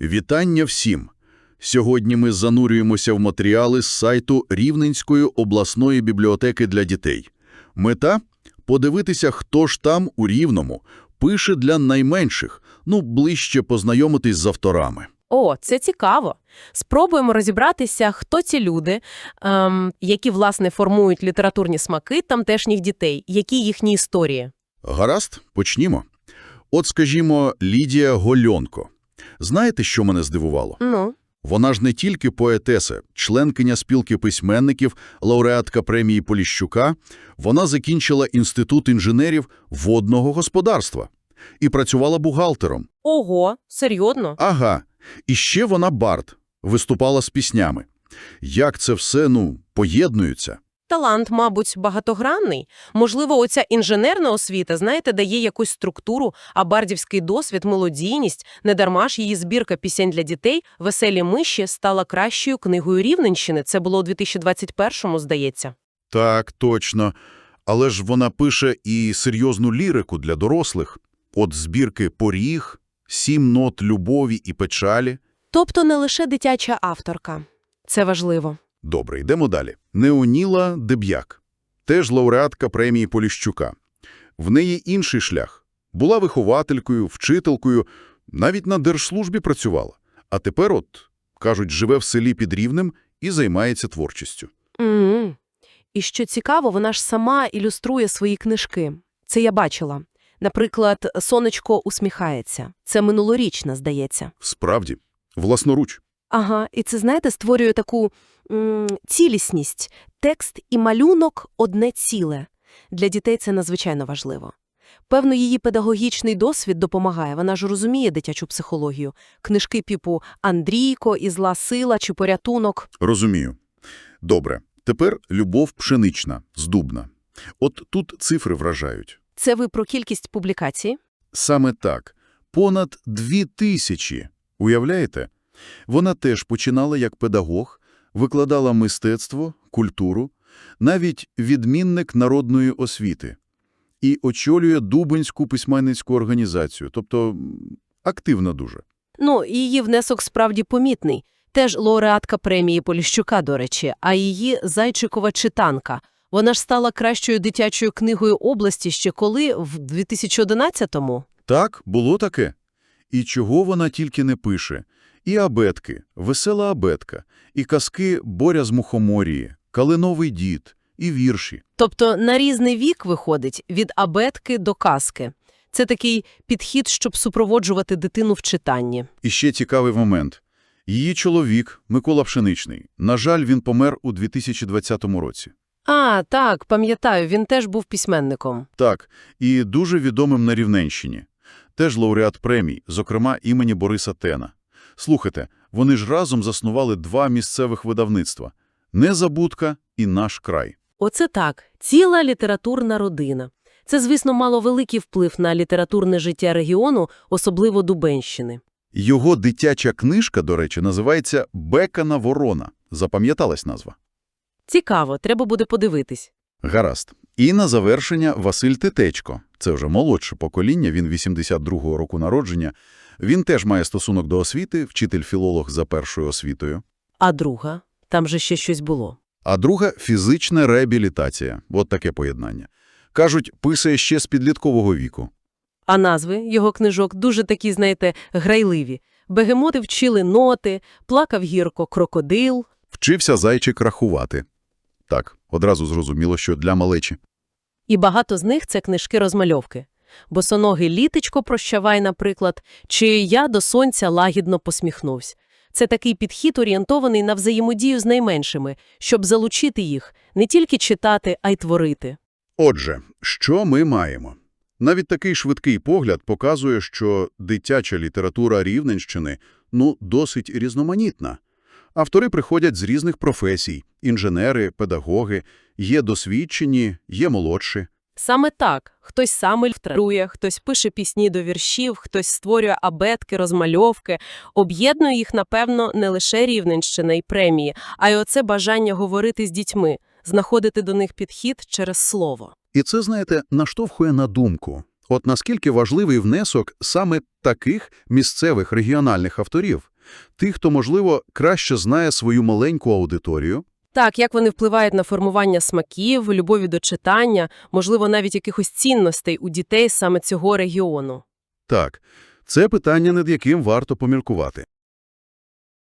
Вітання всім! Сьогодні ми занурюємося в матеріали з сайту Рівненської обласної бібліотеки для дітей. Мета – подивитися, хто ж там у Рівному пише для найменших, ну, ближче познайомитись з авторами. О, це цікаво. Спробуємо розібратися, хто ці люди, ем, які, власне, формують літературні смаки тамтешніх дітей, які їхні історії. Гаразд, почнімо. От, скажімо, Лідія Гольонко. Знаєте, що мене здивувало? Ну, Вона ж не тільки поетеса, членкиня спілки письменників, лауреатка премії Поліщука, вона закінчила Інститут інженерів водного господарства і працювала бухгалтером. ого, серйозно? Ага, і ще вона бард, виступала з піснями. Як це все, ну, поєднується? Талант, мабуть, багатогранний. Можливо, оця інженерна освіта, знаєте, дає якусь структуру, а бардівський досвід, мелодійність, недарма ж її збірка пісень для дітей «Веселі миші» стала кращою книгою Рівненщини. Це було у 2021-му, здається. Так, точно. Але ж вона пише і серйозну лірику для дорослих. От збірки «Поріг», «Сім нот любові і печалі». Тобто не лише дитяча авторка. Це важливо. Добре, йдемо далі. Неоніла Деб'як. Теж лауреатка премії Поліщука. В неї інший шлях. Була вихователькою, вчителькою, навіть на держслужбі працювала. А тепер от, кажуть, живе в селі під Рівнем і займається творчістю. М. І що цікаво, вона ж сама ілюструє свої книжки. Це я бачила. Наприклад, «Сонечко усміхається». Це минулорічна, здається. Справді, власноруч. Ага, і це, знаєте, створює таку м, цілісність. Текст і малюнок – одне ціле. Для дітей це надзвичайно важливо. Певно, її педагогічний досвід допомагає. Вона ж розуміє дитячу психологію. Книжки типу «Андрійко», «І зла сила» чи «Порятунок». Розумію. Добре, тепер Любов Пшенична, Здубна. От тут цифри вражають. Це ви про кількість публікацій? Саме так. Понад дві тисячі. Уявляєте? Вона теж починала як педагог, викладала мистецтво, культуру, навіть відмінник народної освіти. І очолює Дубинську письменницьку організацію, тобто активна дуже. Ну, її внесок справді помітний. Теж лауреатка премії Поліщука, до речі, а її «Зайчикова читанка». Вона ж стала кращою дитячою книгою області ще коли? В 2011-му? Так, було таке. І чого вона тільки не пише. І абетки, весела абетка, і казки Боря з Мухоморії, Калиновий дід, і вірші. Тобто на різний вік виходить від абетки до казки. Це такий підхід, щоб супроводжувати дитину в читанні. І ще цікавий момент. Її чоловік, Микола Пшеничний, на жаль, він помер у 2020 році. А, так, пам'ятаю, він теж був письменником. Так, і дуже відомим на Рівненщині. Теж лауреат премій, зокрема імені Бориса Тена. Слухайте, вони ж разом заснували два місцевих видавництва – «Незабудка» і «Наш край». Оце так, ціла літературна родина. Це, звісно, мало великий вплив на літературне життя регіону, особливо Дубенщини. Його дитяча книжка, до речі, називається «Бекана ворона». Запам'яталась назва? Цікаво, треба буде подивитись. Гаразд. І на завершення Василь Тетечко. Це вже молодше покоління, він 82-го року народження. Він теж має стосунок до освіти, вчитель-філолог за першою освітою. А друга? Там же ще щось було. А друга – фізична реабілітація. От таке поєднання. Кажуть, писає ще з підліткового віку. А назви його книжок дуже такі, знаєте, грайливі. Бегемоти вчили ноти, плакав гірко крокодил. Вчився зайчик рахувати. Так, одразу зрозуміло, що для малечі. І багато з них – це книжки-розмальовки. «Босоногий літечко прощавай», наприклад, чи «Я до сонця лагідно посміхнувся». Це такий підхід, орієнтований на взаємодію з найменшими, щоб залучити їх не тільки читати, а й творити. Отже, що ми маємо? Навіть такий швидкий погляд показує, що дитяча література Рівненщини ну, досить різноманітна. Автори приходять з різних професій – інженери, педагоги, є досвідчені, є молодші. Саме так. Хтось сам ілюструє, хтось пише пісні до віршів, хтось створює абетки, розмальовки. Об'єднує їх, напевно, не лише Рівненщина і премії, а й оце бажання говорити з дітьми, знаходити до них підхід через слово. І це, знаєте, наштовхує на думку. От наскільки важливий внесок саме таких місцевих регіональних авторів? Тих, хто, можливо, краще знає свою маленьку аудиторію, Так, як вони впливають на формування смаків, любові до читання, можливо, навіть якихось цінностей у дітей саме цього регіону. Так, це питання, над яким варто поміркувати.